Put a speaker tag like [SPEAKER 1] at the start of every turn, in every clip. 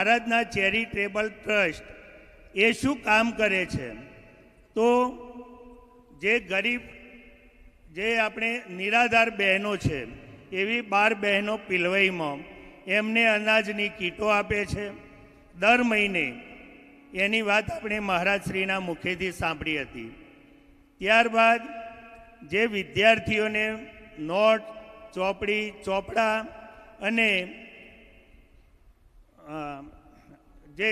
[SPEAKER 1] ભારતના charitable trust એ શું કામ કરે છે? તો જે ગરીબ, જે આપણે નિરાધાર બહેનો છે, એવી બાર બહેનો પિલવઈમાં એમને અનાજની કીટો આપે છે. દર મહિને એની વાત આપણે મહારાજશ્રીના મુખેથી સાંભળી હતી. ત્યારબાદ જે વિદ્યાર્થીઓને નોટ, ચોપડી, ચોપડા અને જે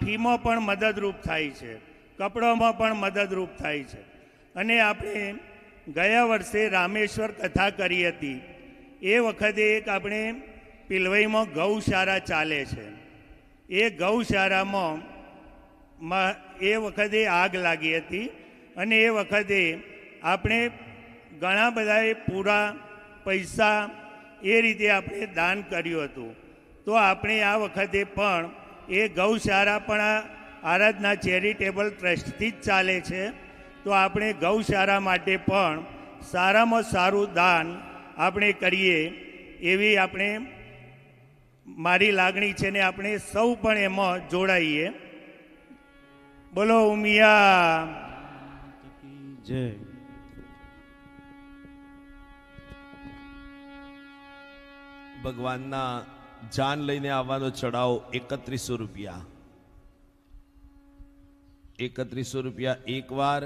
[SPEAKER 1] ફીમાં પણ મદદરૂપ થાય છે, કપડામાં પણ મદદરૂપ થાય છે. અને આપણે ગયા વર્ષે રામેશ્વર કથા કરી હતી. એ વખતે એક આપણે પિલવઈમાં ગૌશાળા ચાલે છે. એ ગૌશાળામાં એ વખતે આગ લાગી હતી અને એ વખતે આપણે ઘણા બધાએ પૂરા પૈસા એ રીતે આપણે દાન કર્યું હતું. તો આપણે આ વખતે પણ એ ગૌશાળા પણ આ આરાધના ચેરિટેબલ ટ્રસ્ટથી જ ચાલે છે. તો આપણે ગૌશાળા માટે પણ સારામાં સારું દાન આપણે કરીએ એવી આપણે મારી લાગણી છે ને આપણે સૌ પણ એમાં જોડાઈએ. બોલો, ઉમિયા.
[SPEAKER 2] જય.
[SPEAKER 3] ભગવાનના જાન લઈને આવવાનો ચડાવ એકત્રીસો રૂપિયા. એકત્રીસો રૂપિયા એક વાર,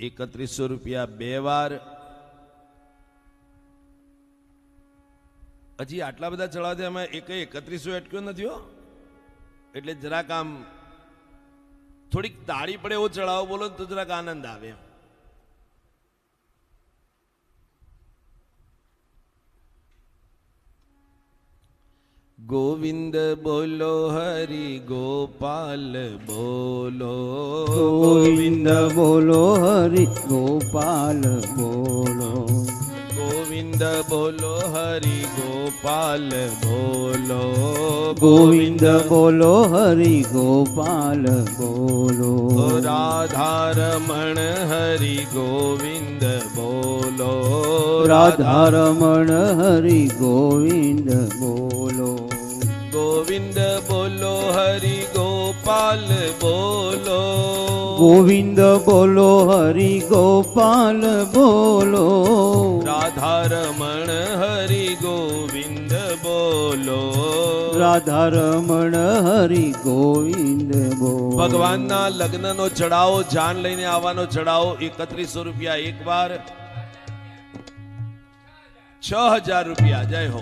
[SPEAKER 3] એકત્રીસો રૂપિયા બે વાર. હજી આટલા બધા ચડાવતા એમાં એક એકત્રીસો અટક્યો નથી હો. એટલે જરાક આમ થોડીક તાળી પડે એવો ચડાવો બોલો તો જરાક આનંદ આવે ગોવિંદ બોલો હરિ ગોપાલ બોલો.
[SPEAKER 2] ગોવિંદ બોલો હરિ ગોપાલ બોલો.
[SPEAKER 3] ગોવિંદ બોલો હરિ ગોપાલ બોલો.
[SPEAKER 2] ગોવિંદ બોલો હરિ ગોપાલ બોલો.
[SPEAKER 3] રાધારમણ હરિ ગોવિંદ બોલો
[SPEAKER 2] રાધારમણ હરિ ગોવિંદ બોલો.
[SPEAKER 3] ગોવિંદ બોલો હરિ ગોપાલ બોલો.
[SPEAKER 2] ગોવિંદ બોલો હરિ ગોપાલ બોલો.
[SPEAKER 3] રાધારમણ હરિ ગોવિંદ બોલો.
[SPEAKER 2] રાધા રમણ હરિ ગોવિંદ બોલો.
[SPEAKER 3] ભગવાનના લગ્નનો ચડાવો જાન લઈને આવવાનો ચડાવો એકત્રીસો રૂપિયા એક વાર છ હજાર રૂપિયા, જય હો.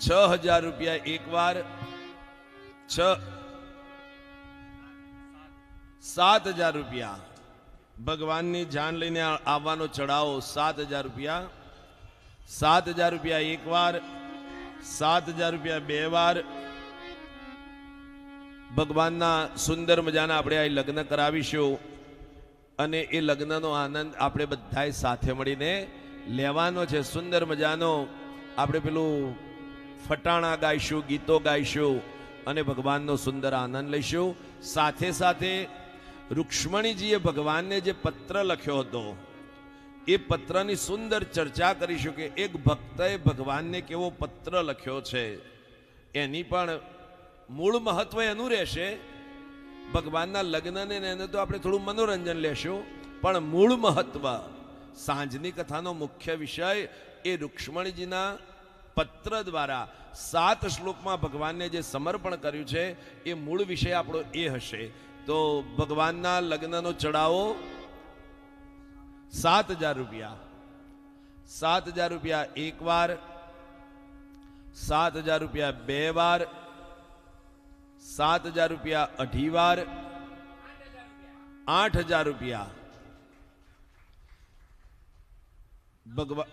[SPEAKER 3] છ હજાર રૂપિયા એક વાર છ, સાત હજાર રૂપિયા. ભગવાનની જાન લઈને આવવાનો ચડાવો સાત હજાર રૂપિયા. સાત હજાર રૂપિયા એક વાર સાત હજાર રૂપિયા બે વાર ભગવાનના સુંદર મજાના આપણે આ લગ્ન કરાવીશું. અને એ લગ્નનો આનંદ આપણે બધાએ સાથે મળીને લેવાનો છે. સુંદર મજાનો આપણે પેલું ફટાણા ગાઈશું, ગીતો ગાઈશું અને ભગવાનનો સુંદર આનંદ લઈશું. સાથે સાથે રૂક્ષ્મણીજીએ ભગવાનને જે પત્ર લખ્યો હતો, એ પત્રની સુંદર ચર્ચા કરીશું કે એક ભક્તએ ભગવાનને કેવો પત્ર લખ્યો છે. એની પણ મૂળ મહત્વ એનું રહેશે ભગવાનના લગ્નને એને તો આપણે થોડું મનોરંજન લેશું, પણ મૂળ મહત્વ, સાંજની કથાનો મુખ્ય વિષય એ રૂક્ષ્મણીજીના પત્ર દ્વારા સાત શ્લોકમાં ભગવાનને જે સમર્પણ કર્યું છે, એ મૂળ વિષય આપણો એ હશે. તો ભગવાનના લગ્નનો ચડાવો સાત હજાર રૂપિયા. સાત હજાર રૂપિયા એક વાર, સાત હજાર રૂપિયા બે વાર સાત હજાર રૂપિયા અઢી વાર આઠ હજાર રૂપિયા. ભગવાન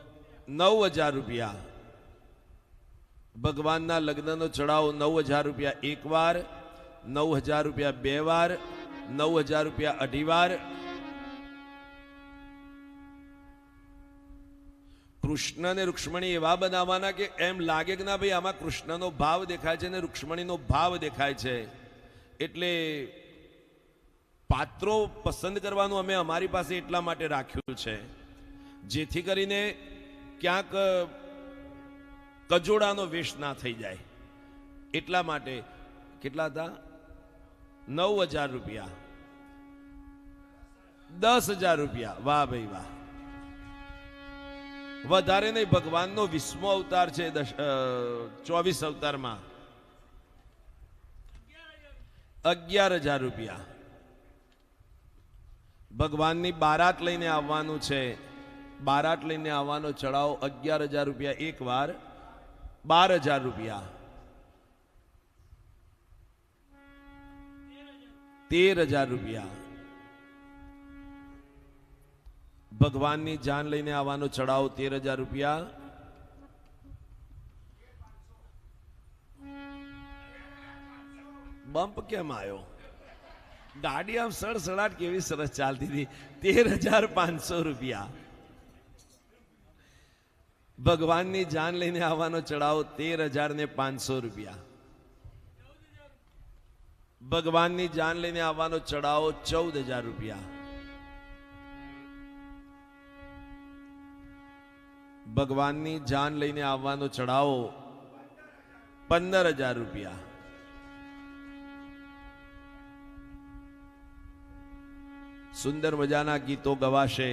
[SPEAKER 3] નવ હજાર રૂપિયા. ભગવાનના લગ્નનો ચડાવો નવ હજાર રૂપિયા એક વાર નવ હજાર રૂપિયા બે વાર નવ હજાર રૂપિયા અઢી વાર કૃષ્ણ ને રૂક્ષ્મણી એવા બનાવવાના કે એમ લાગે કે ના ભાઈ આમાં કૃષ્ણનો ભાવ દેખાય છે ને રૂક્ષ્મણીનો ભાવ દેખાય છે. એટલે પાત્રો પસંદ કરવાનું અમે અમારી પાસે એટલા માટે રાખ્યું છે. જેથી કરીને ક્યાંક કજોડાનો વેશ ના થઈ જાય. એટલા માટે કેટલા હતા? નવ હજાર રૂપિયા. દસ હજાર રૂપિયા. વાહ ભાઈ વાહ. વધારે નહીં, ભગવાનનો વિસ્મો અવતાર છે ચોવીસ અવતારમાં. અગિયાર હજાર રૂપિયા. ભગવાનની બારાત લઈને આવવાનું છે. બારાત લઈને આવવાનો ચડાવ અગિયાર હજાર રૂપિયા એક વાર બાર હજાર રૂપિયા. તેર હજાર રૂપિયા. ભગવાનની જાન લઈને આવવાનો ચડાવ તેર હજાર રૂપિયા. બમ્પ કેમ આવ્યો ગાડી આમ સડસડાટ કેવી સરસ ચાલતી હતી. તેર હજાર પાંચસો રૂપિયા. ભગવાનની જાન લઈને આવવાનો ચડાવો તેર હજાર ને પાંચસો રૂપિયા. ભગવાનની જાન લઈને આવવાનો ચડાવો ચૌદ હજાર રૂપિયા. ભગવાનની જાન લઈને આવવાનો ચડાવો પંદર હજાર રૂપિયા. સુંદર મજાના ગીતો ગવાશે.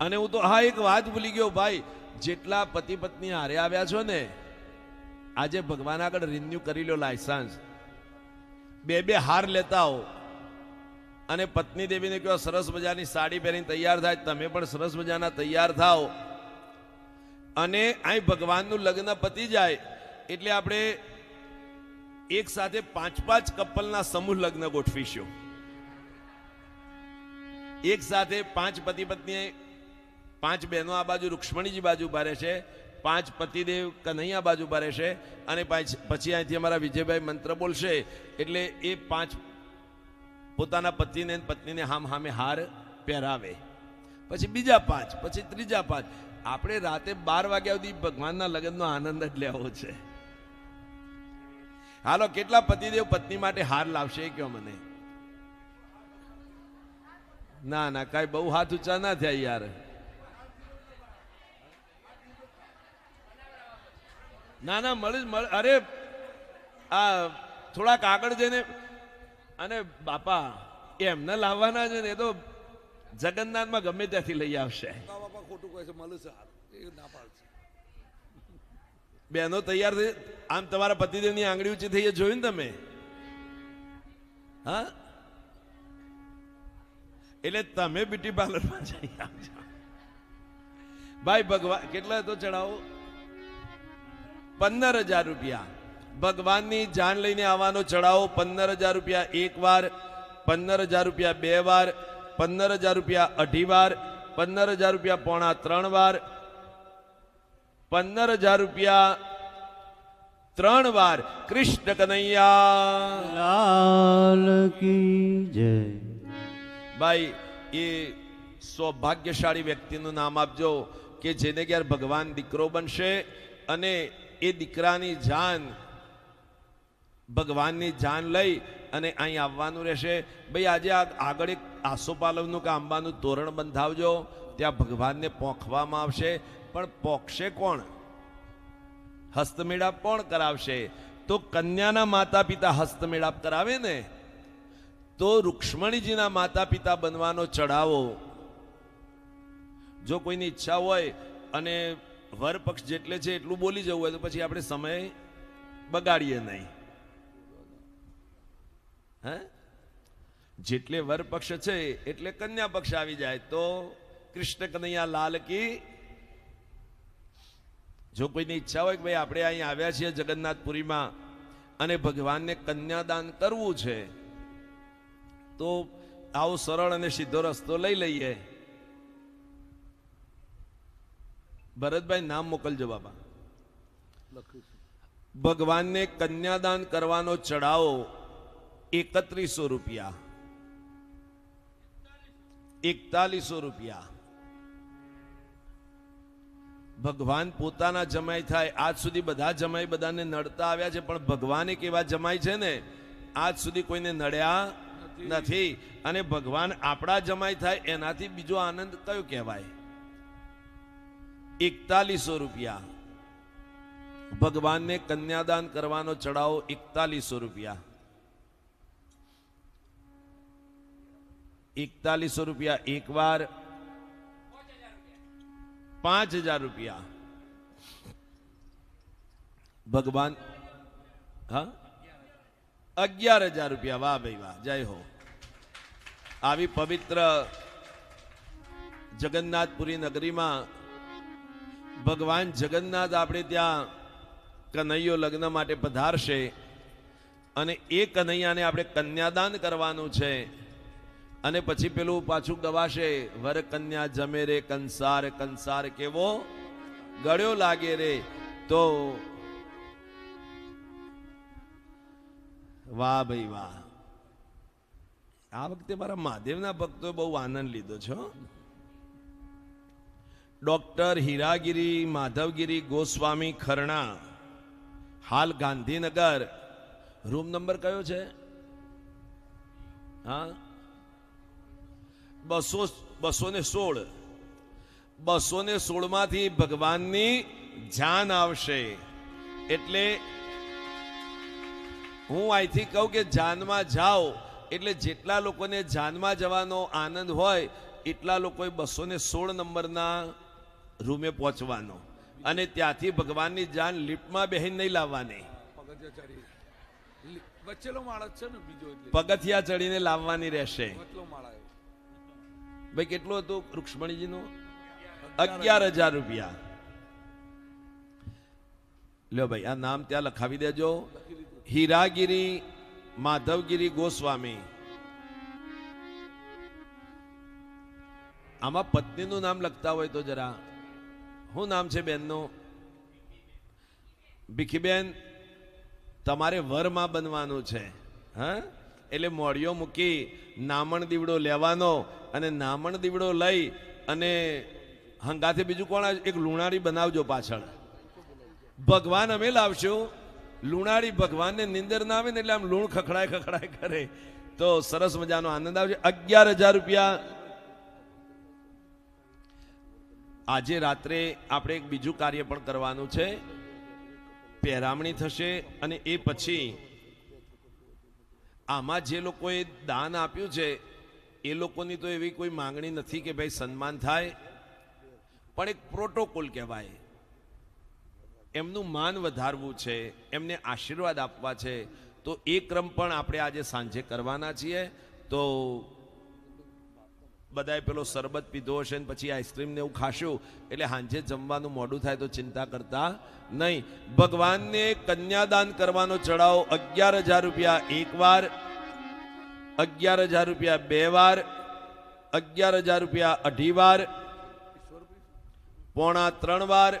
[SPEAKER 3] અને હું તો હા એક વાત ભૂલી ગયો ભાઈ, જેટલા પતિ પત્ની હારે આવ્યા છો ને, આજે ભગવાન આગળ રિન્યુ કરી લો લાયસન્સ બે બે હાર લેતા હો અને પત્ની દેવીને કહો, સરસ મજાની સાડી પહેરીને તૈયાર થાય. તમે પણ સરસ મજાના તૈયાર થાઓ. અને અહીં ભગવાનનું લગ્ન પતી જાય એટલે આપણે એક સાથે પાંચ પાંચ કપલના સમૂહ લગ્ન ગોઠવીશું. એક સાથે પાંચ પતિ પત્ની પાંચ બહેનો આ બાજુ, રૂક્ષ્મણીજી બાજુ ભારે છે પાંચ પતિદેવ કન્હૈયા બાજુ ભારે છે અને પછી અહીંથી અમારા વિજયભાઈ મંત્ર બોલશે એટલે એ પાંચ પોતાના પતિને પત્નીને હામ હામે હાર પહેરાવે. પછી બીજા પાંચ, પછી ત્રીજા પાંચ આપણે રાતે બાર વાગ્યા સુધી ભગવાનના લગ્નનો આનંદ જ લેવો છે. હાલો, કેટલા પતિદેવ પત્ની માટે હાર લાવશે કયો મને? ના ના, કાંઈ બહુ હાથ ઊંચા ના થયા યાર. ના ના મળે. અરે, આ, થોડાક આગળ જઈને, અને બાપા, એમને લાવવાના છે ને, એ તો જગન્નાથમાં ગમે ત્યાંથી લઈ આવશે.
[SPEAKER 4] બાપા ખોટું કહે છે, મળે છે એ ના પાડશે
[SPEAKER 3] બહેનો તૈયાર થઈ આમ તમારા પતિદેવની આંગળી ઊંચી થઈ જોયું ને તમે? હા? એટલે તમે બ્યુટી પાર્લરમાં જઈ આવજો ભાઈ, ભગવાન કેટલા તો ચડાવો પંદર હજાર રૂપિયા. ભગવાનની જાન લઈને આવવાનો ચડાવો પંદર હજાર રૂપિયા એક વાર, પંદર હજાર રૂપિયા બે વાર, પંદર હજાર રૂપિયા અઢી વાર પંદર હજાર રૂપિયા પોણા ત્રણ વાર પંદર હજાર રૂપિયા ત્રણ વાર. કૃષ્ણ કનૈયા.
[SPEAKER 2] લાલ કી જય.
[SPEAKER 3] ભાઈ એ સૌભાગ્યશાળી વ્યક્તિનું નામ આપજો કે જેને ક્યારે ભગવાન દીકરો બનશે અને એ દીકરાની જાન ભગવાનની જાન લઈ અને અહીં આવવાનું રહેશે. ભાઈ આજે આગળ એક આસોપાલવનું કે આંબાનું તોરણ બંધાવજો. ત્યાં ભગવાનને પોંખવામાં આવશે. પણ પોખશે કોણ? હસ્તમેળાપ કોણ કરાવશે? તો કન્યાના માતા પિતા હસ્તમેળાપ કરાવે ને? તો રૂક્ષ્મણીજીના માતા પિતા બનવાનો ચઢાવો. જો કોઈની ઈચ્છા હોય અને વર પક્ષ જેટલે છે એટલું બોલી જવું હોય તો પછી આપણે સમય બગાડીએ નહીં. હે? જેટલે વર પક્ષ છે, એટલે કન્યા પક્ષ આવી જાય તો કૃષ્ણ કનૈયા લાલ કી જો કોઈની ઈચ્છા હોય કે ભાઈ આપણે અહીં આવ્યા છીએ જગન્નાથપુરીમાં અને ભગવાનને કન્યાદાન કરવું છે, તો આવો સરળ અને સીધો રસ્તો લઈ લઈએ. ભરતભાઈ નામ મોકલજો બાબા ભગવાનને કન્યાદાન કરવાનો ચડાવો એકત્રીસો રૂપિયા. એકતાલીસો રૂપિયા. ભગવાન પોતાના જમાઈ થાય, આજ સુધી બધા જમાઈ બધાને નડતા આવ્યા છે, પણ ભગવાન એક એવા જમાઈ છે ને, આજ સુધી કોઈને નડ્યા નથી. અને ભગવાન આપણા જમાઈ થાય, એનાથી બીજો આનંદ કયો કહેવાય? એકતાલીસો રૂપિયા. ભગવાનને કન્યાદાન કરવાનો ચડાવો એકતાલીસો રૂપિયા. એકતાલીસો રૂપિયા એક વાર પાંચ હજાર રૂપિયા. ભગવાન, હા? અગિયાર હજાર રૂપિયા. વાહ ભાઈ વાહ, જય હો. આવી પવિત્ર જગન્નાથપુરી નગરીમાં ભગવાન જગન્નાથ આપણે ત્યાં કનૈયો લગ્ન માટે પધારશે અને એ કનૈયાને આપણે કન્યાદાન કરવાનું છે. અને પછી પેલું પાછું ગવાશે, વર કન્યા જમે રે કંસાર કંસાર કેવો ગળ્યો લાગે રે. તો વાહ ભાઈ વાહ. આ વખતે મારા મહાદેવના ભક્તોએ બહુ આનંદ લીધો છે. ડોક્ટર હીરાગીરી, માધવગીરી, ગોસ્વામી ખરણા, હાલ ગાંધીનગર. રૂમ નંબર કયો છે? હા? બસો બસો ને સોળ. બસો ને સોળમાંથી ભગવાનની જાન આવશે. એટલે હું અહીંથી કહું કે જાનમાં જાઓ. એટલે જેટલા લોકોને જાનમાં જવાનો આનંદ હોય એટલા લોકોએ બસો ને સોળ નંબરના રૂમે પહોંચવાનો. અને ત્યાંથી ભગવાનની જાન લિફ્ટમાં બેહીને નહીં લાવવાની.
[SPEAKER 4] પગથિયા
[SPEAKER 3] ચડીને લાવવાની રહેશે. ભાઈ, કેટલું હતું? રૂક્ષ્મણીજીનું? અગિયાર હજાર રૂપિયા. લ્યો ભાઈ, આ નામ ત્યાં લખાવી દેજો. હીરાગીરી માધવગીરી ગોસ્વામી. આમાં પત્નીનું નામ લખતા હોય તો જરા. શું નામ છે બેનનું? ભીખીબેન, તમારે વરમાં બનવાનું છે, હા? એટલે મોડિયો મૂકી નામણ દીવડો લેવાનો અને નામણ દીવડો લઈ અને હંગાથે બીજું કોણ? એક લુણારી બનાવજો પાછળ. ભગવાન અમે લાવશું. લુણારી ભગવાનને નિંદર ના આવે ને એટલે આમ લૂણ ખખડાય ખખડાય કરે. તો સરસ મજાનો આનંદ આવશે. અગિયાર હજાર રૂપિયા. આજે રાત્રે આપણે એક બીજું કાર્ય પણ કરવાનું છે. પહેરામણી થશે અને એ પછી આમાં જે લોકોએ દાન આપ્યું છે એ લોકોની તો એવી કોઈ માંગણી નથી કે ભાઈ સન્માન થાય, પણ એક પ્રોટોકોલ કહેવાય. એમનું માન વધારવું છે, એમને આશીર્વાદ આપવા છે. તો એ ક્રમ પણ આપણે આજે સાંજે કરવાના છીએ. તો બધાએ પેલો શરબત પીધો હશે ને પછી આઈસ્ક્રીમ ને એવું ખાશું, એટલે સાંજે જમવાનું મોડું થાય તો ચિંતા કરતા નહીં. ભગવાનને કન્યાદાન કરવાનો ચડાવ અગિયાર હજાર રૂપિયા એક વાર અગિયાર હજાર રૂપિયા બે વાર અગિયાર હજાર રૂપિયા અઢી વાર પોણા ત્રણ વાર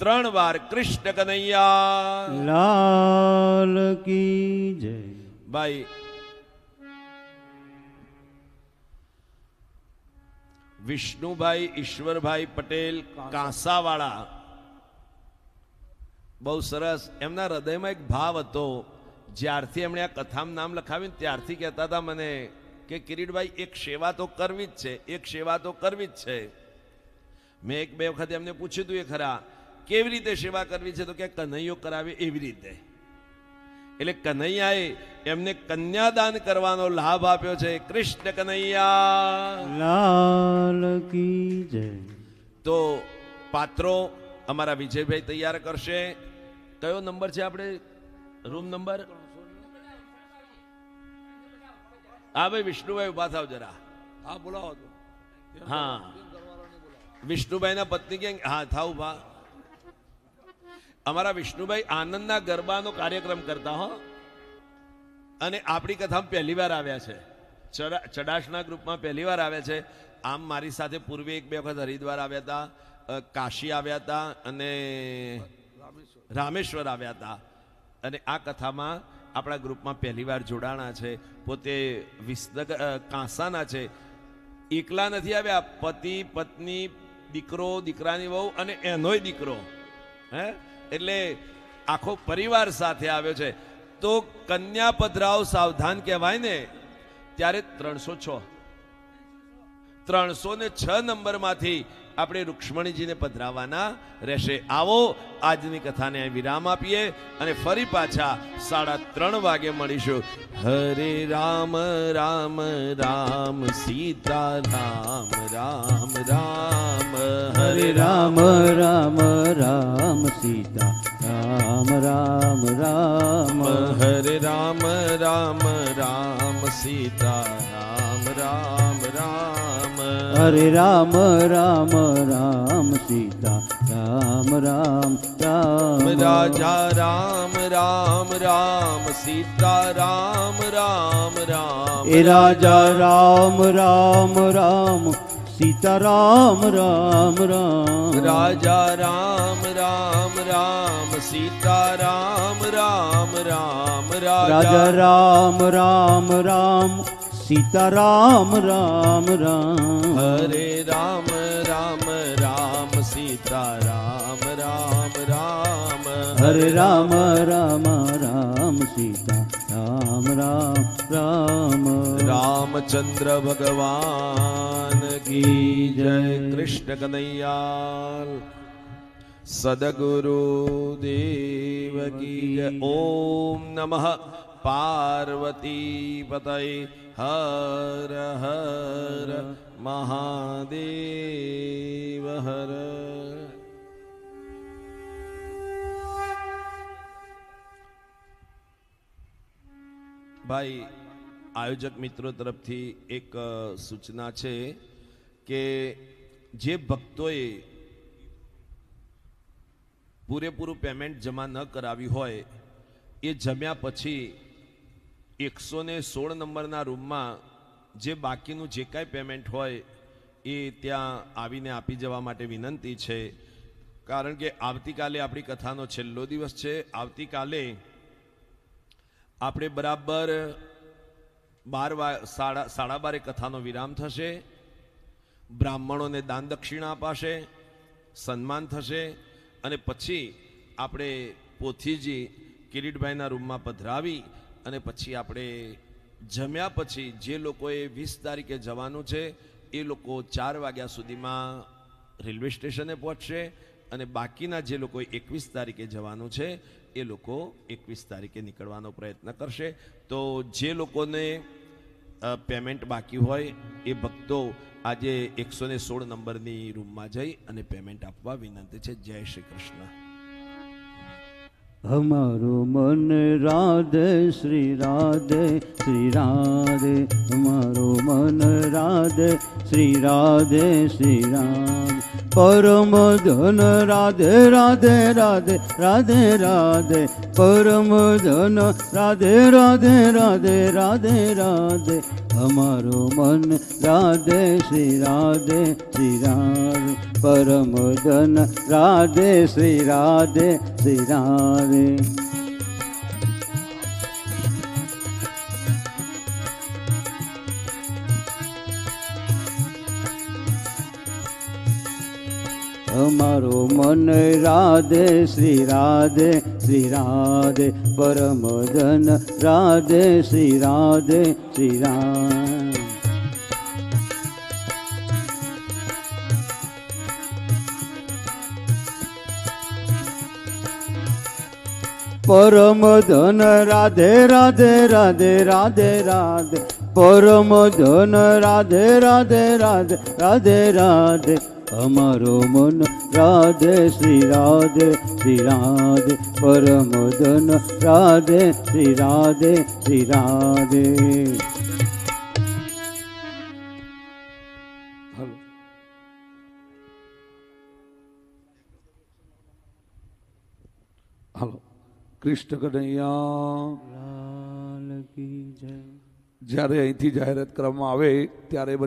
[SPEAKER 3] ત્રણ વાર કૃષ્ણ કનૈયા
[SPEAKER 2] લાલ કી જય
[SPEAKER 3] ભાઈ વિષ્ણુભાઈ ઈશ્વરભાઈ પટેલ કાંસાવાળા બહુ સરસ એમના હૃદયમાં એક ભાવ હતો। જ્યારથી એમણે આ કથામાં નામ લખાવ્યું ત્યારથી કહેતા હતા મને કે કિરીટભાઈ એક સેવા તો કરવી જ છે એક સેવા તો કરવી જ છે. મેં એક બે વખત એમને પૂછ્યું હતું એ ખરા કેવી રીતે સેવા કરવી છે? તો કે કનૈયો કરાવે એવી રીતે. એટલે કનૈયાએ એમને કન્યાદાન કરવાનો લાભ આપ્યો છે. કૃષ્ણ કનૈયા!
[SPEAKER 2] લાલ કી જય.
[SPEAKER 3] તો પાત્રો અમારા વિજયભાઈ તૈયાર કરશે. કયો નંબર છે આપણે? Room number? હા ભાઈ વિષ્ણુભાઈ ઊભા થાવ જરા.
[SPEAKER 4] હા બોલાવો તો.
[SPEAKER 3] હા. વિષ્ણુભાઈના પત્ની કે હા થાવ ઊભા. અમારા વિષ્ણુભાઈ આનંદના ગરબાનો કાર્યક્રમ કરતા હો. અને આપણી કથામાં પહેલી વાર આવ્યા છે. ચડા ચડાશના ગ્રુપમાં પહેલી વાર આવ્યા છે. આમ મારી સાથે પૂર્વે એક બે વખત હરિદ્વાર આવ્યા હતા કાશી આવ્યા હતા અને રામેશ્વર આવ્યા હતા. અને આ કથામાં આપણા ગ્રુપમાં પહેલી વાર જોડાણા છે, પોતે વિસનગર કાંસાના છે. એકલા નથી આવ્યા, પતિ, પત્ની, દીકરો, દીકરાની વહુ અને એનોય દીકરો. હે? એટલે આખો પરિવાર સાથે આવ્યો છે. તો કન્યા પધરાવ સાવધાન કહેવાય ને, ત્યારે ત્રણસો છ. ત્રણસો ને છ નંબરમાંથી આપણે રૂક્ષ્મણીજીને પધરાવવાના રહેશે. આવો આજની કથાને વિરામ આપીએ અને ફરી પાછા સાડા ત્રણ વાગે મળીશું. હરે રામ રામ રામ સીતા રામ રામ રામ
[SPEAKER 2] હરે રામ. રામ રામ સીતા રામ રામ રામ.
[SPEAKER 3] હરે રામ રામ રામ સીતા રામ રામ રામ.
[SPEAKER 2] હરે રામ રામ રામ સીતા રામ રામ રામ
[SPEAKER 3] રાજા રામ રામ રામ સીતા રામ રામ રામ
[SPEAKER 2] એ રાજા રામ રામ રામ સીતા રામ રામ રામ
[SPEAKER 3] રાજા રામ રામ રામ સીતા રામ રામ રામ
[SPEAKER 2] રાજા રામ રામ રામ સીતા રામ રામ રામ
[SPEAKER 3] હરે રામ રામ રામ સીતા રામ રામ રામ
[SPEAKER 2] હરે રામ રામ રામ સીતા રામ રામ રામ
[SPEAKER 3] રામચંદ્ર ભગવાન કી જય કૃષ્ણ કનૈયાલ સદગુરુ દેવ કી જય ઓમ નમઃ પાર્વતી પતય હર હર મહાદેવ હર ભાઈ આયોજક મિત્રો તરફથી એક સૂચના છે કે જે ભક્તોએ પૂરેપૂરું પેમેન્ટ જમા ન કરાવી હોય, એ જમ્યા પછી એકસો ને સોળ નંબરના રૂમમાં જે બાકીનું જે કાંઈ પેમેન્ટ હોય એ ત્યાં આવીને આપી જવા માટે વિનંતી છે. કારણ કે આવતીકાલે આપણી કથાનો છેલ્લો દિવસ છે. આવતીકાલે આપણે બરાબર બાર સાડા સાડા બારે કથાનો વિરામ થશે. બ્રાહ્મણોને દાન દક્ષિણા અપાશે, સન્માન થશે અને પછી આપણે પોથીજી કિરીટભાઈના રૂમમાં પધરાવી અને પછી આપણે જમ્યા પછી જે લોકોએ વીસ તારીખે જવાનું છે, એ લોકો ચાર વાગ્યા સુધીમાં રેલવે સ્ટેશને પહોંચશે અને બાકીના જે લોકો એકવીસ તારીખે જવાનું છે, એ લોકો એકવીસ તારીખે નીકળવાનો પ્રયત્ન કરશે. તો જે લોકોને પેમેન્ટ બાકી હોય, એ ભક્તો આજે એકસો સોળ નંબરની રૂમમાં જઈ અને પેમેન્ટ આપવા વિનંતી છે. જય શ્રી કૃષ્ણ.
[SPEAKER 2] હમારું મન રાધે શ્રી રાધે શ્રી રાધે હમારું મન રાધે શ્રી રાધે શ્રી રાધે પરમ ધન રાધે રાધે રાધે રાધે રાધે. પરમ ધન રાધે રાધે રાધે રાધે રાધે. અમારું મન રાધે, શ્રી રાધે શ્રી રાધે પરમ ધન રાધે, શ્રી રાધે શ્રી રાધે. અમારો મન રાધે, શ્રી રાધે શ્રી રાધે પરમ ધન રાધે, શ્રી રાધે, શ્રી રામ. પરમ ધન રાધે રાધે રાધે રાધે રાધે પરમ ધન રાધે રાધે રાધે રાધે રાધે અમારો મન રાધે શ્રી રાધે શ્રી રાધે. પરમ ધન રાધે શ્રી રાધે શ્રી રાધે.
[SPEAKER 4] હલો. હલો. કૃષ્ણ કનૈયા.
[SPEAKER 2] લાલ કી જય.
[SPEAKER 4] જ્યારે અહીંથી જાહેરાત કરવામાં આવે ત્યારે બધા